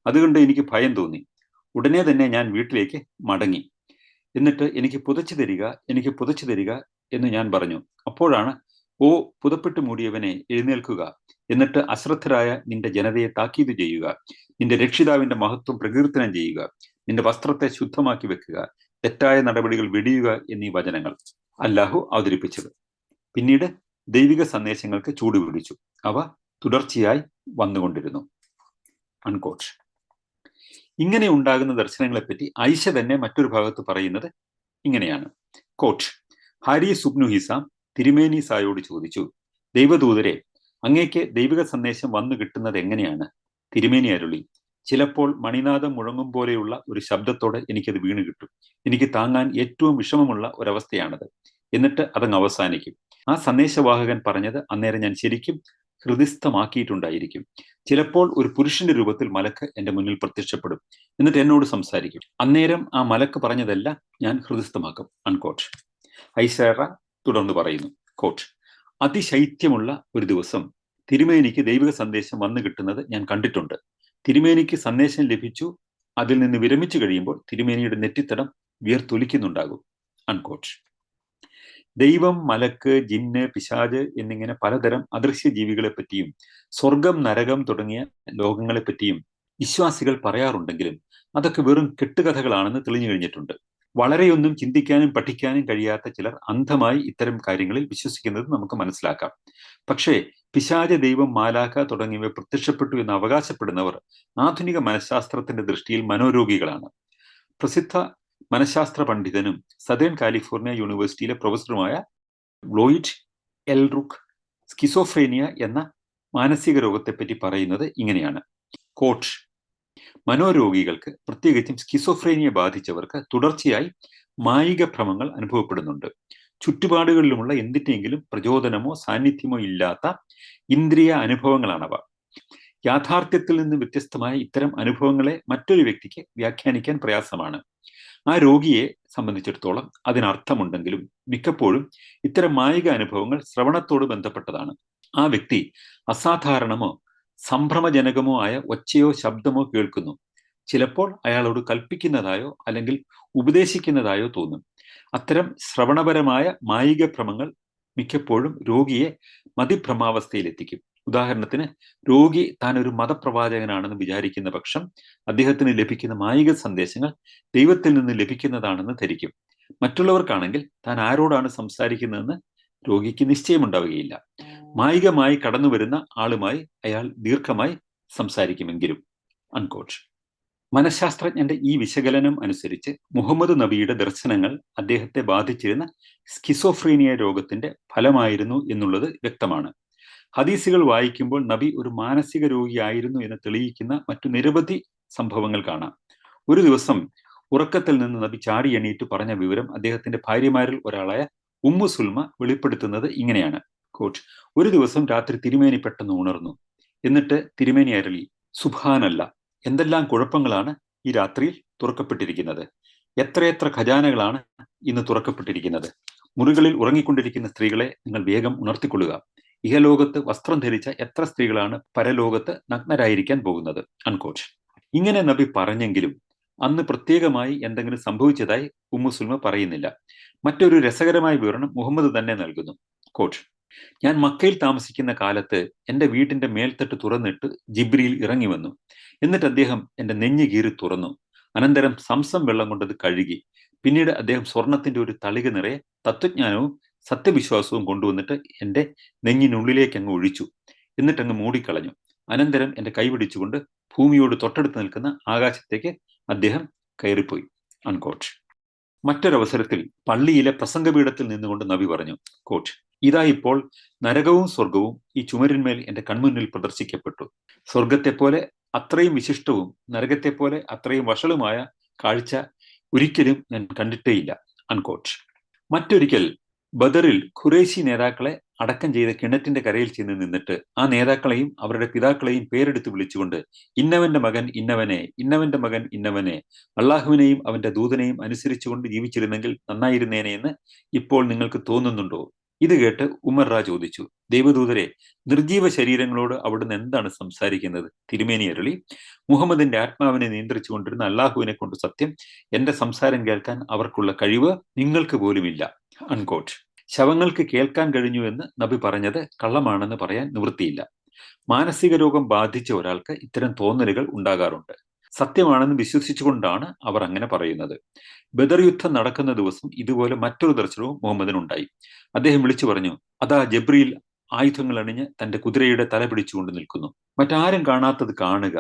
അതുകൊണ്ട് എനിക്ക് ഭയം തോന്നി. ഉടനെ തന്നെ ഞാൻ വീട്ടിലേക്ക് മടങ്ങി. എന്നിട്ട് എനിക്ക് പുതച്ചു തരിക എനിക്ക് പുതച്ചു തരിക എന്ന് ഞാൻ പറഞ്ഞു. അപ്പോഴാണ് ഓ പുതപ്പെട്ട് മൂടിയവനെ എഴുന്നേൽക്കുക. എന്നിട്ട് അശ്രദ്ധരായ നിന്റെ ജനതയെ താക്കീത് ചെയ്യുക. നിന്റെ രക്ഷിതാവിന്റെ മഹത്വം പ്രകീർത്തനം ചെയ്യുക. നിന്റെ വസ്ത്രത്തെ ശുദ്ധമാക്കി വെക്കുക. തെറ്റായ നടപടികൾ വെടിയുക എന്നീ വചനങ്ങൾ അല്ലാഹു അവതരിപ്പിച്ചത്. പിന്നീട് ദൈവിക സന്ദേശങ്ങൾക്ക് ചൂടുപിടിച്ചു അവ തുടർച്ചയായി വന്നുകൊണ്ടിരുന്നു. അൺകോട്ട് ഇങ്ങനെ ഉണ്ടാകുന്ന ദർശനങ്ങളെപ്പറ്റി ഐഷ തന്നെ മറ്റൊരു ഭാഗത്ത് പറയുന്നത് ഇങ്ങനെയാണ്. കോട്ട് ഹാരി സുബ്നു ഹിസാം തിരുമേനി സായോട് ചോദിച്ചു ദൈവദൂതരെ അങ്ങേക്ക് ദൈവിക സന്ദേശം വന്നു കിട്ടുന്നത് എങ്ങനെയാണ്? തിരുമേനി അരുളി. ചിലപ്പോൾ മണിനാഥം മുഴങ്ങും പോലെയുള്ള ഒരു ശബ്ദത്തോടെ എനിക്കത് വീണ് കിട്ടും. എനിക്ക് താങ്ങാൻ ഏറ്റവും വിഷമമുള്ള ഒരവസ്ഥയാണത്. എന്നിട്ട് അതങ്ങ് അവസാനിക്കും. ആ സന്ദേശവാഹകൻ പറഞ്ഞത് അന്നേരം ഞാൻ ശരിക്കും ഹൃദിസ്ഥമാക്കിയിട്ടുണ്ടായിരിക്കും. ചിലപ്പോൾ ഒരു പുരുഷന്റെ രൂപത്തിൽ മലക്ക് എന്റെ മുന്നിൽ പ്രത്യക്ഷപ്പെടും. എന്നിട്ട് എന്നോട് സംസാരിക്കും. അന്നേരം ആ മലക്ക് പറഞ്ഞതല്ല ഞാൻ ഹൃദിസ്ഥമാക്കും. അൺകോട്ട് ഐസേറ തുടർന്ന് പറയുന്നു. കോട്ട് അതിശൈത്യമുള്ള ഒരു ദിവസം തിരുമേനിക്ക് ദൈവിക സന്ദേശം വന്നു കിട്ടുന്നത് ഞാൻ കണ്ടിട്ടുണ്ട്. തിരുമേനിക്ക് സന്ദേശം ലഭിച്ചു. അതിൽ നിന്ന് വിരമിച്ചു കഴിയുമ്പോൾ തിരുമേനിയുടെ നെറ്റിത്തടം വിയർത്തൊലിക്കുന്നുണ്ടാകും. അൺകോട്ട് ദൈവം മലക്ക് ജിന്ന് പിശാജ് എന്നിങ്ങനെ പലതരം അദൃശ്യ ജീവികളെ പറ്റിയും സ്വർഗം നരകം തുടങ്ങിയ ലോകങ്ങളെ പറ്റിയും വിശ്വാസികൾ പറയാറുണ്ടെങ്കിലും അതൊക്കെ വെറും കെട്ടുകഥകളാണെന്ന് തെളിഞ്ഞു കഴിഞ്ഞിട്ടുണ്ട്. വളരെയൊന്നും ചിന്തിക്കാനും പഠിക്കാനും കഴിയാത്ത ചിലർ അന്ധമായി ഇത്തരം കാര്യങ്ങളിൽ വിശ്വസിക്കുന്നത് നമുക്ക് മനസ്സിലാക്കാം. പക്ഷേ പിശാച ദൈവം മാലാക്ക തുടങ്ങിയവ പ്രത്യക്ഷപ്പെട്ടു എന്ന് അവകാശപ്പെടുന്നവർ ആധുനിക മനഃശാസ്ത്രത്തിന്റെ ദൃഷ്ടിയിൽ മനോരോഗികളാണ്. പ്രസിദ്ധ മനഃശാസ്ത്ര പണ്ഡിതനും സദേൺ കാലിഫോർണിയ യൂണിവേഴ്സിറ്റിയിലെ പ്രൊഫസറുമായ ബ്ലോയിറ്റ് എൽറുക്ക് സ്കിസോഫ്രേനിയ എന്ന മാനസിക രോഗത്തെപ്പറ്റി പറയുന്നത് ഇങ്ങനെയാണ്. കോട്ട് മനോരോഗികൾക്ക് പ്രത്യേകിച്ചും സ്കിസോഫ്രേനിയ ബാധിച്ചവർക്ക് തുടർച്ചയായി മായിക ഭ്രമങ്ങൾ അനുഭവപ്പെടുന്നുണ്ട്. ചുറ്റുപാടുകളിലുമുള്ള എന്തിനെങ്കിലും പ്രചോദനമോ സാന്നിധ്യമോ ഇല്ലാത്ത ഇന്ദ്രിയ അനുഭവങ്ങളാണവ. യാഥാർത്ഥ്യത്തിൽ നിന്ന് വ്യത്യസ്തമായ ഇത്തരം അനുഭവങ്ങളെ മറ്റൊരു വ്യക്തിക്ക് വ്യാഖ്യാനിക്കാൻ പ്രയാസമാണ്. ആ രോഗിയെ സംബന്ധിച്ചിടത്തോളം അതിനർത്ഥമുണ്ടെങ്കിലും മിക്കപ്പോഴും ഇത്തരം മായിക അനുഭവങ്ങൾ ശ്രവണത്തോട് ബന്ധപ്പെട്ടതാണ്. ആ വ്യക്തി അസാധാരണമോ സംഭ്രമജനകമോ ആയ ഒച്ചയോ ശബ്ദമോ കേൾക്കുന്നു. ചിലപ്പോൾ അയാളോട് കൽപ്പിക്കുന്നതായോ അല്ലെങ്കിൽ ഉപദേശിക്കുന്നതായോ തോന്നും. അത്തരം ശ്രവണപരമായ മായിക ഭ്രമങ്ങൾ മിക്കപ്പോഴും രോഗിയെ മതിഭ്രമാവസ്ഥയിലെത്തിക്കും. ഉദാഹരണത്തിന് രോഗി താൻ ഒരു മതപ്രവാചകനാണെന്ന് വിചാരിക്കുന്ന പക്ഷം അദ്ദേഹത്തിന് ലഭിക്കുന്ന മായിക സന്ദേശങ്ങൾ ദൈവത്തിൽ നിന്ന് ലഭിക്കുന്നതാണെന്ന് ധരിക്കും. മറ്റുള്ളവർക്കാണെങ്കിൽ താൻ ആരോടാണ് സംസാരിക്കുന്നതെന്ന് രോഗിക്ക് നിശ്ചയമുണ്ടാവുകയില്ല. മായികമായി കടന്നു വരുന്ന ആളുമായി അയാൾ ദീർഘമായി സംസാരിക്കുമെങ്കിലും അൺകോട്ട് മനഃശാസ്ത്രജ്ഞന്റെ ഈ വിശകലനം അനുസരിച്ച് മുഹമ്മദ് നബിയുടെ ദർശനങ്ങൾ അദ്ദേഹത്തെ ബാധിച്ചിരുന്ന സ്കിസോഫ്രീനിയ രോഗത്തിന്റെ ഫലമായിരുന്നു എന്നുള്ളത് വ്യക്തമാണ്. ഹദീസുകൾ വായിക്കുമ്പോൾ നബി ഒരു മാനസിക രോഗിയായിരുന്നു എന്ന് തെളിയിക്കുന്ന മറ്റു നിരവധി സംഭവങ്ങൾ കാണാം. ഒരു ദിവസം ഉറക്കത്തിൽ നിന്ന് നബി ചാടി എണീറ്റ് പറഞ്ഞ വിവരം അദ്ദേഹത്തിന്റെ ഭാര്യമാരിൽ ഒരാളായ ഉമ്മു സുൽമ വെളിപ്പെടുത്തുന്നത് ഇങ്ങനെയാണ്. കോട്ട് ഒരു ദിവസം രാത്രി തിരുമേനി പെട്ടെന്ന് ഉണർന്നു. എന്നിട്ട് തിരുമേനി അരളി സുഭാനല്ല എന്തെല്ലാം കുഴപ്പങ്ങളാണ് ഈ രാത്രിയിൽ തുറക്കപ്പെട്ടിരിക്കുന്നത്? എത്രയെത്ര ഖജാനകളാണ് ഇന്ന് തുറക്കപ്പെട്ടിരിക്കുന്നത്? മുറികളിൽ ഉറങ്ങിക്കൊണ്ടിരിക്കുന്ന സ്ത്രീകളെ നിങ്ങൾ വേഗം ഉണർത്തിക്കൊള്ളുക. ഇഹലോകത്ത് വസ്ത്രം ധരിച്ച എത്ര സ്ത്രീകളാണ് പരലോകത്ത് നഗ്നരായിരിക്കാൻ പോകുന്നത്? അൺകോച്ച് ഇങ്ങനെ നബി പറഞ്ഞെങ്കിലും അന്ന് പ്രത്യേകമായി എന്തെങ്കിലും സംഭവിച്ചതായി ഉമ്മുസുൽമ പറയുന്നില്ല. മറ്റൊരു രസകരമായ വിവരണം മുഹമ്മദ് തന്നെ നൽകുന്നു. കോട്ട് ഞാൻ മക്കയിൽ താമസിക്കുന്ന കാലത്ത് എന്റെ വീട്ടിന്റെ മേൽത്തട്ട് തുറന്നിട്ട് ജിബ്രിയിൽ ഇറങ്ങി വന്നു. എന്നിട്ട് അദ്ദേഹം എന്റെ നെഞ്ഞു കീറി തുറന്നു. അനന്തരം സംസം വെള്ളം കൊണ്ടത് കഴുകി. പിന്നീട് അദ്ദേഹം സ്വർണത്തിന്റെ ഒരു തളിക നിറയെ തത്വജ്ഞാനവും സത്യവിശ്വാസവും കൊണ്ടുവന്നിട്ട് എന്റെ നെഞ്ഞിനുള്ളിലേക്ക് അങ്ങ് ഒഴിച്ചു. എന്നിട്ട് അങ്ങ് മൂടിക്കളഞ്ഞു. അനന്തരം എന്റെ കൈപിടിച്ചുകൊണ്ട് ഭൂമിയോട് തൊട്ടടുത്ത് നിൽക്കുന്ന ആകാശത്തേക്ക് അദ്ദേഹം കയറിപ്പോയി. അൺകോട്ട് മറ്റൊരവസരത്തിൽ പള്ളിയിലെ പ്രസംഗപീഠത്തിൽ നിന്നുകൊണ്ട് നബി പറഞ്ഞു കോട്ട് ഇതാ ഇപ്പോൾ നരകവും സ്വർഗവും ഈ ചുമരിന്മേൽ എന്റെ കൺമുന്നിൽ പ്രദർശിക്കപ്പെട്ടു. സ്വർഗത്തെ പോലെ അത്രയും വിശിഷ്ടവും നരകത്തെ പോലെ അത്രയും വഷളുമായ കാഴ്ച ഒരിക്കലും ഞാൻ കണ്ടിട്ടേയില്ല അൺകോട്ട് മറ്റൊരിക്കൽ ബദറിൽ ഖുറേശി നേതാക്കളെ അടക്കം ചെയ്ത കിണറ്റിന്റെ കരയിൽ ചെന്ന് നിന്നിട്ട് ആ നേതാക്കളെയും അവരുടെ പിതാക്കളെയും പേരെടുത്ത് വിളിച്ചുകൊണ്ട് ഇന്നവന്റെ മകൻ ഇന്നവനെ ഇന്നവന്റെ മകൻ ഇന്നവനെ അള്ളാഹുവിനെയും അവന്റെ ദൂതനെയും അനുസരിച്ചുകൊണ്ട് ജീവിച്ചിരുന്നെങ്കിൽ നന്നായിരുന്നേനെ എന്ന് ഇപ്പോൾ നിങ്ങൾക്ക് തോന്നുന്നുണ്ടോ? ഇത് കേട്ട് ഉമർറ ചോദിച്ചു ദൈവദൂതരെ നിർജീവ ശരീരങ്ങളോട് അവിടുന്ന് എന്താണ് സംസാരിക്കുന്നത്? തിരുമേനി അരുളി മുഹമ്മദിന്റെ ആത്മാവിനെ നിയന്ത്രിച്ചു കൊണ്ടിരുന്ന അള്ളാഹുവിനെ കൊണ്ട് സത്യം എന്റെ സംസാരം കേൾക്കാൻ അവർക്കുള്ള കഴിവ് നിങ്ങൾക്ക് പോലുമില്ല. അൺകോട്ട് ശവങ്ങൾക്ക് കേൾക്കാൻ കഴിഞ്ഞു എന്ന് നബി പറഞ്ഞത് കള്ളമാണെന്ന് പറയാൻ നിവൃത്തിയില്ല. മാനസിക രോഗം ബാധിച്ച ഒരാൾക്ക് ഇത്തരം തോന്നലുകൾ ഉണ്ടാകാറുണ്ട്. സത്യമാണെന്ന് വിശ്വസിച്ചുകൊണ്ടാണ് അവർ അങ്ങനെ പറയുന്നത്. ബദർ യുദ്ധം നടക്കുന്ന ദിവസം ഇതുപോലെ മറ്റൊരു ദർശനവും മുഹമ്മദിനുണ്ടായി. അദ്ദേഹം വിളിച്ചു പറഞ്ഞു അതാ ജബ്രിയിൽ ആയുധങ്ങൾ അണിഞ്ഞ് തന്റെ കുതിരയുടെ തല പിടിച്ചുകൊണ്ട് നിൽക്കുന്നു. മറ്റാരും കാണാത്തത് കാണുക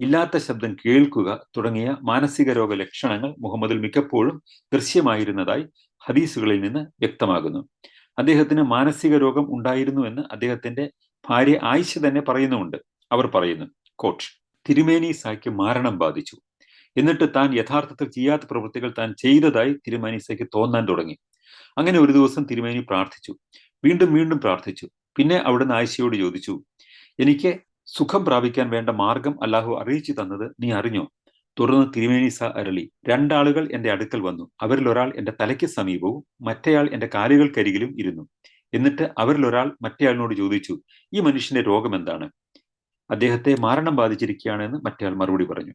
ഇല്ലാത്ത ശബ്ദം കേൾക്കുക തുടങ്ങിയ മാനസിക രോഗ ലക്ഷണങ്ങൾ മുഹമ്മദിൽ മിക്കപ്പോഴും ദൃശ്യമായിരുന്നതായി ഹദീസുകളിൽ നിന്ന് വ്യക്തമാകുന്നു. അദ്ദേഹത്തിന് മാനസിക രോഗം ഉണ്ടായിരുന്നു എന്ന് അദ്ദേഹത്തിന്റെ ഭാര്യ ആയിഷ തന്നെ പറയുന്നുമുണ്ട്. അവർ പറയുന്നു കോട്ട് തിരുമേനി സായ്ക്ക് മാരണം ബാധിച്ചു. എന്നിട്ട് താൻ യഥാർത്ഥത്തിൽ ചെയ്യാത്ത പ്രവൃത്തികൾ താൻ ചെയ്തതായി തിരുമേനി സായ്ക്ക് തോന്നാൻ തുടങ്ങി. അങ്ങനെ ഒരു ദിവസം തിരുമേനി പ്രാർത്ഥിച്ചു. വീണ്ടും വീണ്ടും പ്രാർത്ഥിച്ചു. പിന്നെ അവിടുന്ന് ആയിഷയോട് ചോദിച്ചു എനിക്ക് സുഖം പ്രാപിക്കാൻ വേണ്ട മാർഗം അല്ലാഹു അറിയിച്ചു തന്നത് നീ അറിഞ്ഞോ? തുടർന്ന് തിരുമേനിസ അരളി രണ്ടാളുകൾ എന്റെ അടുക്കൽ വന്നു. അവരിൽ ഒരാൾ എന്റെ തലയ്ക്ക് സമീപവും മറ്റേയാൾ എന്റെ കാലുകൾക്കരികിലും ഇരുന്നു. എന്നിട്ട് അവരിൽ ഒരാൾ മറ്റേയാളിനോട് ചോദിച്ചു ഈ മനുഷ്യന്റെ രോഗം എന്താണ്? അദ്ദേഹത്തെ മാരണം ബാധിച്ചിരിക്കുകയാണെന്ന് മറ്റേയാൾ മറുപടി പറഞ്ഞു.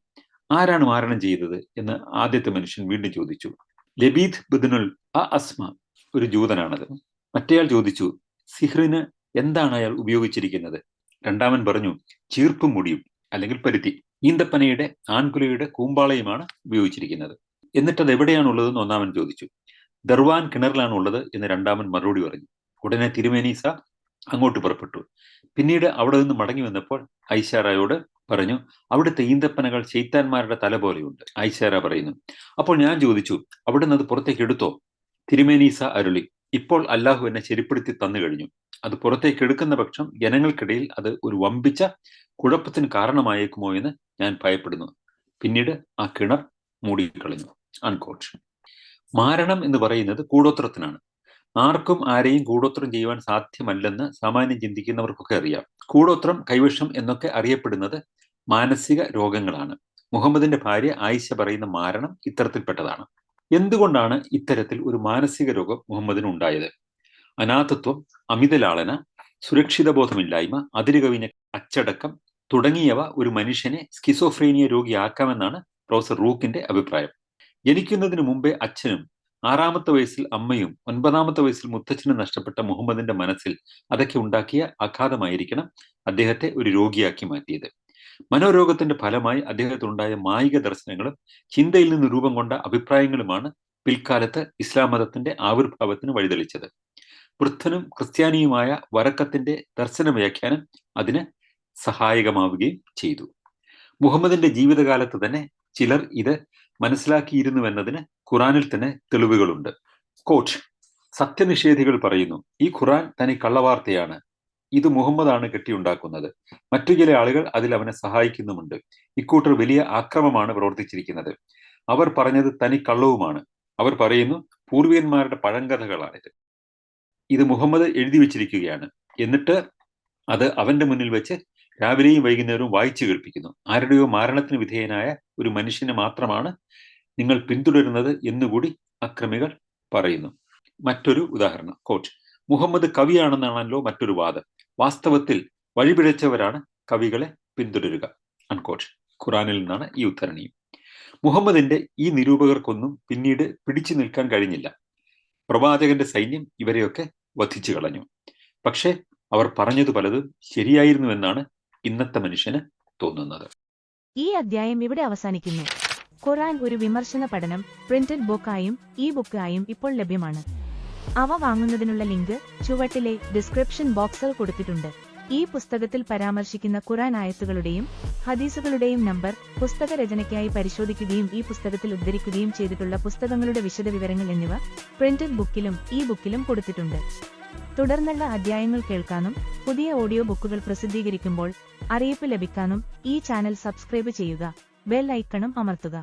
ആരാണ് മാരണം ചെയ്തത്? എന്ന് ആദ്യത്തെ മനുഷ്യൻ വീണ്ടും ചോദിച്ചു. ലബീദ് ബിദുനുൽ അ അസ്മ ഒരു ജൂതനാണത്. മറ്റേയാൾ ചോദിച്ചു സിഹ്റിന് എന്താണ് അയാൾ ഉപയോഗിച്ചിരിക്കുന്നത്? രണ്ടാമൻ പറഞ്ഞു ചീർപ്പും മുടിയും അല്ലെങ്കിൽ പരുത്തി ഈന്തപ്പനയുടെ ആൺകുലയുടെ കൂമ്പാളയുമാണ് ഉപയോഗിച്ചിരിക്കുന്നത്. എന്നിട്ട് അത് എവിടെയാണുള്ളതെന്ന് ഒന്നാമൻ ചോദിച്ചു. ദർവാൻ കിണറിലാണുള്ളത് എന്ന് രണ്ടാമൻ മറുപടി പറഞ്ഞു. ഉടനെ തിരുമേനീസ അങ്ങോട്ട് പുറപ്പെട്ടു. പിന്നീട് അവിടെ നിന്ന് മടങ്ങി വന്നപ്പോൾ ഐഷാറായോട് പറഞ്ഞു അവിടുത്തെ ഈന്തപ്പനകൾ ചെയ്ത്താന്മാരുടെ തല പോലെയുണ്ട് ഐഷാറ പറയുന്നു. അപ്പോൾ ഞാൻ ചോദിച്ചു അവിടെ നിന്ന് അത് പുറത്തേക്ക് എടുത്തോ? തിരുമേനീസ അരുളി ഇപ്പോൾ അല്ലാഹു എന്നെ ശരിപ്പെടുത്തി തന്നു കഴിഞ്ഞു. അത് പുറത്തേക്ക് എടുക്കുന്ന പക്ഷം ജനങ്ങൾക്കിടയിൽ അത് ഒരു വമ്പിച്ച കുഴപ്പത്തിന് കാരണമായേക്കുമോ എന്ന് ഞാൻ ഭയപ്പെടുന്നു. പിന്നീട് ആ കിണർ മൂടിക്കളഞ്ഞു. അൺകോട്ട് മാരണം എന്ന് പറയുന്നത് കൂടോത്രത്തിനാണ്. ആർക്കും ആരെയും കൂടോത്രം ചെയ്യുവാൻ സാധ്യമല്ലെന്ന് സാമാന്യം ചിന്തിക്കുന്നവർക്കൊക്കെ അറിയാം. കൂടോത്രം കൈവശം എന്നൊക്കെ അറിയപ്പെടുന്നത് മാനസിക രോഗങ്ങളാണ്. മുഹമ്മദിന്റെ ഭാര്യ ആയിഷ പറയുന്ന മാരണം ഇത്തരത്തിൽപ്പെട്ടതാണ്. എന്തുകൊണ്ടാണ് ഇത്തരത്തിൽ ഒരു മാനസിക രോഗം മുഹമ്മദിന് ഉണ്ടായത്? അനാഥത്വം അമിതലാളന സുരക്ഷിത ബോധമില്ലായ്മ അതിരുകവിഞ്ഞ അച്ചടക്കം തുടങ്ങിയവ ഒരു മനുഷ്യനെ സ്കിസോഫ്രീനിയ രോഗിയാക്കാമെന്നാണ് പ്രൊഫസർ റൂക്കിന്റെ അഭിപ്രായം. ജനിക്കുന്നതിന് മുമ്പേ അച്ഛനും ആറാമത്തെ വയസ്സിൽ അമ്മയും ഒൻപതാമത്തെ വയസ്സിൽ മുത്തച്ഛനും നഷ്ടപ്പെട്ട മുഹമ്മദിന്റെ മനസ്സിൽ അതൊക്കെ ഉണ്ടാക്കിയ ആഘാതമായിരിക്കണം അദ്ദേഹത്തെ ഒരു രോഗിയാക്കി മാറ്റിയത്. മനോരോഗത്തിന്റെ ഫലമായി അദ്ദേഹത്തിനുണ്ടായ മായിക ദർശനങ്ങളും ചിന്തയിൽ നിന്ന് രൂപം കൊണ്ട അഭിപ്രായങ്ങളുമാണ് പിൽക്കാലത്ത് ഇസ്ലാം മതത്തിന്റെ ആവിർഭാവത്തിന് വഴിതെളിച്ചത്. വൃദ്ധനും ക്രിസ്ത്യാനിയുമായ വരക്കത്തിന്റെ ദർശന വ്യാഖ്യാനം അതിന് സഹായകമാവുകയും ചെയ്തു. മുഹമ്മദിന്റെ ജീവിതകാലത്ത് തന്നെ ചിലർ ഇത് മനസ്സിലാക്കിയിരുന്നുവെന്നതിന് ഖുറാനിൽ തന്നെ തെളിവുകളുണ്ട്. കോട്ട് സത്യനിഷേധികൾ പറയുന്നു ഈ ഖുറാൻ തനി കള്ളവാർത്തയാണ്. ഇത് മുഹമ്മദാണ് കെട്ടിയുണ്ടാക്കുന്നത്. മറ്റു ചില ആളുകൾ അതിൽ അവനെ സഹായിക്കുന്നുമുണ്ട്. ഇക്കൂട്ടർ വലിയ ആക്രമമാണ് പ്രവർത്തിച്ചിരിക്കുന്നത്. അവർ പറഞ്ഞത് തനി കള്ളവുമാണ്. അവർ പറയുന്നു പൂർവികന്മാരുടെ പഴങ്കഥകളാണിത്. ഇത് മുഹമ്മദ് എഴുതി വെച്ചിരിക്കുകയാണ്. എന്നിട്ട് അത് അവന്റെ മുന്നിൽ വെച്ച് രാവിലെയും വൈകുന്നേരവും വായിച്ചു കേൾപ്പിക്കുന്നു. ആരുടെയോ മരണത്തിന് വിധേയനായ ഒരു മനുഷ്യനെ മാത്രമാണ് നിങ്ങൾ പിന്തുടരുന്നത് എന്നുകൂടി അക്രമികൾ പറയുന്നു. മറ്റൊരു ഉദാഹരണം കോച്ച് മുഹമ്മദ് കവിയാണെന്നാണല്ലോ മറ്റൊരു വാദം. വാസ്തവത്തിൽ വഴിപിഴച്ചവരാണ് കവികളെ പിന്തുടരുക അൺകോട്ട് ഖുറാനിൽ നിന്നാണ് ഈ ഉദ്ധരണിയും. മുഹമ്മദിന്റെ ഈ നിരൂപകർക്കൊന്നും പിന്നീട് പിടിച്ചു നിൽക്കാൻ കഴിഞ്ഞില്ല. പ്രവാചകന്റെ സൈന്യം ഇവരെയൊക്കെ വധിച്ചു കളഞ്ഞു. പക്ഷേ അവർ പറഞ്ഞത് പലതും ശരിയായിരുന്നുവെന്നാണ് ഇന്നത്തെ മനുഷ്യന് തോന്നുന്നത്. ഈ അധ്യായം ഇവിടെ അവസാനിക്കുന്നു. ഖുറാൻ ഒരു വിമർശന പഠനം പ്രിന്റഡ് ബുക്കായും ഇ ബുക്കായും ഇപ്പോൾ ലഭ്യമാണ്. അവ വാങ്ങുന്നതിനുള്ള ലിങ്ക് ചുവട്ടിലെ ഡിസ്ക്രിപ്ഷൻ ബോക്സിൽ കൊടുത്തിട്ടുണ്ട്. ഈ പുസ്തകത്തിൽ പരാമർശിക്കുന്ന ഖുറാൻ ആയത്തുകളുടെയും ഹദീസുകളുടെയും നമ്പർ പുസ്തക രചനയ്ക്കായി പരിശോധിക്കുകയും ഈ പുസ്തകത്തിൽ ഉദ്ധരിക്കുകയും ചെയ്തിട്ടുള്ള പുസ്തകങ്ങളുടെ വിശദവിവരങ്ങൾ എന്നിവ പ്രിന്റഡ് ബുക്കിലും ഇ ബുക്കിലും കൊടുത്തിട്ടുണ്ട്. തുടർന്നുള്ള അധ്യായങ്ങൾ കേൾക്കാനും പുതിയ ഓഡിയോ ബുക്കുകൾ പ്രസിദ്ധീകരിക്കുമ്പോൾ അറിയിപ്പ് ലഭിക്കാനും ഈ ചാനൽ സബ്സ്ക്രൈബ് ചെയ്യുക ബെൽ ഐക്കണും അമർത്തുക.